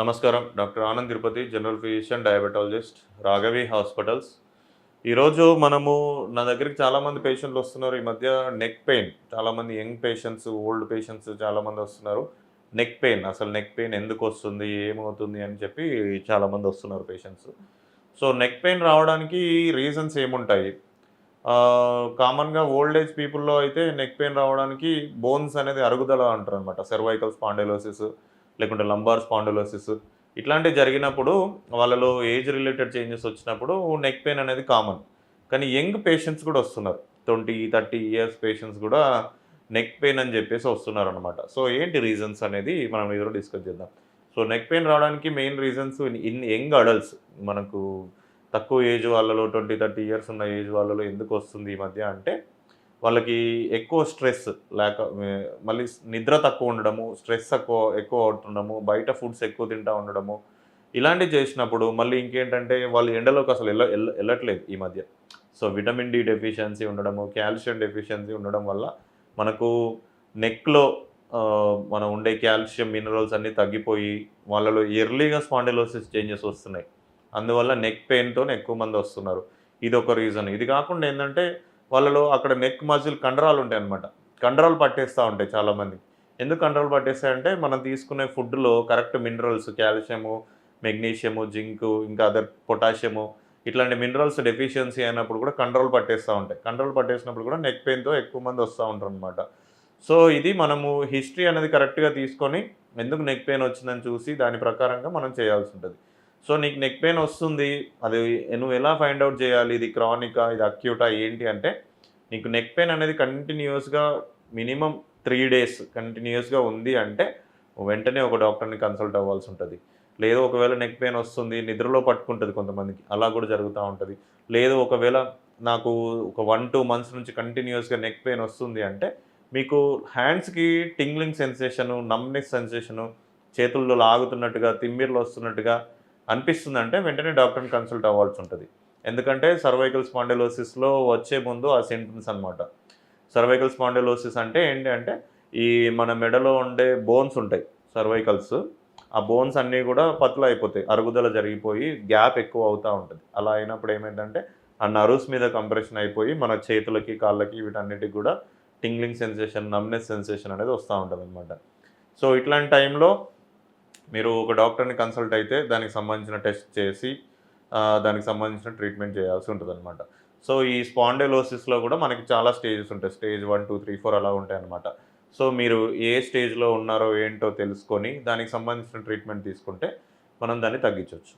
నమస్కారం. Doctor Anand Tirupati general physician diabetologist Raghavi hospitals. ఈరోజు మనము నా దగ్గరికి చాలామంది పేషెంట్లు వస్తున్నారు. ఈ మధ్య నెక్ పెయిన్ చాలామంది యంగ్ పేషెంట్స్ ఓల్డ్ పేషెంట్స్ చాలామంది వస్తున్నారు. నెక్ పెయిన్ అసలు నెక్ పెయిన్ ఎందుకు వస్తుంది ఏమవుతుంది అని చెప్పి చాలామంది వస్తున్నారు పేషెంట్స్. సో నెక్ పెయిన్ రావడానికి రీజన్స్ ఏముంటాయి? కామన్గా ఓల్డ్ ఏజ్ పీపుల్లో అయితే నెక్ పెయిన్ రావడానికి బోన్స్ అనేది అరుగుదల అంటారు అనమాట సెర్వైకల్ స్పాండైలోసిస్ లేకుంటే లంబార్ స్పాండలోసిస్ ఇట్లాంటివి జరిగినప్పుడు వాళ్ళలో ఏజ్ రిలేటెడ్ చేంజెస్ వచ్చినప్పుడు నెక్ పెయిన్ అనేది కామన్ కానీ యంగ్ పేషెంట్స్ కూడా వస్తున్నారు. ట్వంటీ థర్టీ ఇయర్స్ పేషెంట్స్ కూడా నెక్ పెయిన్ అని చెప్పేసి వస్తున్నారు అనమాట సో ఏంటి రీజన్స్ అనేది మనం ఇద్దరు డిస్కస్ చేద్దాం. సో నెక్ పెయిన్ రావడానికి main reasons in young adults మనకు తక్కువ ఏజ్ వాళ్ళలో ట్వంటీ థర్టీ ఇయర్స్ ఉన్న ఏజ్ వాళ్ళలో ఎందుకు వస్తుంది ఈ మధ్య అంటే వాళ్ళకి ఎక్కువ స్ట్రెస్ లేక మళ్ళీ నిద్ర తక్కువ ఉండడము స్ట్రెస్ తక్కువ ఎక్కువ అవుతుండడము బయట ఫుడ్స్ ఎక్కువ తింటూ ఉండడము ఇలాంటివి చేసినప్పుడు మళ్ళీ ఇంకేంటంటే వాళ్ళు ఎండలోకి అసలు వెళ్ళ వెళ్ళట్లేదు ఈ మధ్య. సో విటమిన్ డి డెఫిషియన్సీ ఉండడము కాల్షియం డెఫిషియన్సీ ఉండడం వల్ల మనకు నెక్లో మనం ఉండే కాల్షియం మినరల్స్ అన్నీ తగ్గిపోయి వాళ్ళలో ఎర్లీగా స్పాండిలోసిస్ చేంజెస్ వస్తున్నాయి. అందువల్ల నెక్ పెయిన్తో ఎక్కువ మంది వస్తున్నారు. ఇది ఒక రీజన్. ఇది కాకుండా ఏంటంటే వాళ్ళలో అక్కడ నెక్ మజిల్ కండరాలు ఉంటాయి అనమాట కండరాలు పట్టేస్తూ ఉంటాయి చాలామంది. ఎందుకు కండరాలు పట్టేస్తాయంటే మనం తీసుకునే ఫుడ్లో correct minerals calcium magnesium zinc ఇంకా అదర్ పొటాషియము ఇట్లాంటి మినరల్స్ డెఫిషియన్సీ అయినప్పుడు కూడా కంట్రోల్ పట్టేస్తూ ఉంటాయి. కంట్రోల్ పట్టేసినప్పుడు కూడా నెక్ పెయిన్తో ఎక్కువ మంది వస్తూ ఉంటారు అనమాట సో ఇది మనము హిస్టరీ అనేది కరెక్ట్గా తీసుకొని ఎందుకు నెక్ పెయిన్ వచ్చిందని చూసి దాని ప్రకారంగా మనం చేయాల్సి ఉంటుంది. సో నీకు నెక్ పెయిన్ వస్తుంది. అది నువ్వు ఎలా ఫైండ్ అవుట్ చేయాలి? ఇది క్రానికా ఇది అక్యూటా ఏంటి అంటే నీకు నెక్ పెయిన్ అనేది కంటిన్యూస్గా మినిమం త్రీ డేస్ కంటిన్యూస్గా ఉంది అంటే వెంటనే ఒక డాక్టర్ని కన్సల్ట్ అవ్వాల్సి ఉంటుంది. లేదు ఒకవేళ నెక్ పెయిన్ వస్తుంది నిద్రలో పట్టుకుంటుంది కొంతమందికి. అలా కూడా జరుగుతూ ఉంటుంది. లేదు ఒకవేళ నాకు ఒక వన్ టూ మంత్స్ నుంచి కంటిన్యూస్గా నెక్ పెయిన్ వస్తుంది అంటే మీకు హ్యాండ్స్కి టింగ్లింగ్ సెన్సేషను నమ్నెస్ సెన్సేషను చేతుల్లో లాగుతున్నట్టుగా తిమ్మిర్లు వస్తున్నట్టుగా అనిపిస్తుంది అంటే వెంటనే డాక్టర్ని కన్సల్ట్ అవ్వాల్సి ఉంటుంది. ఎందుకంటే సర్వైకల్ స్పాండిలోసిస్లో వచ్చే ముందు ఆ సింటమ్స్ అనమాట సర్వైకల్ స్పాండిలోసిస్ అంటే ఏంటి అంటే ఈ మన మెడలో ఉండే బోన్స్ ఉంటాయి సర్వైకల్స్. ఆ బోన్స్ అన్నీ కూడా పత్లు అయిపోతాయి అరుగుదల జరిగిపోయి గ్యాప్ ఎక్కువ అవుతూ ఉంటుంది. అలా అయినప్పుడు ఏమైందంటే ఆ నర్వ్స్ మీద కంప్రెషన్ అయిపోయి మన చేతులకి కాళ్ళకి వీటన్నిటికి కూడా టింగ్లింగ్ సెన్సేషన్ నమ్నెస్ సెన్సేషన్ అనేది వస్తూ ఉంటుంది అనమాట సో ఇట్లాంటి టైంలో మీరు ఒక డాక్టర్ని కన్సల్ట్ అయితే దానికి సంబంధించిన టెస్ట్ చేసి దానికి సంబంధించిన ట్రీట్మెంట్ చేయాల్సి ఉంటుంది అనమాట సో ఈ స్పాండెలోసిస్లో కూడా మనకి చాలా స్టేజెస్ ఉంటాయి. Stage one two three four అలా ఉంటాయి అనమాట సో మీరు ఏ స్టేజ్లో ఉన్నారో ఏంటో తెలుసుకొని దానికి సంబంధించిన ట్రీట్మెంట్ తీసుకుంటే మనం దాన్ని తగ్గించవచ్చు